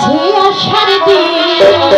মাঝে আসার দিয়ে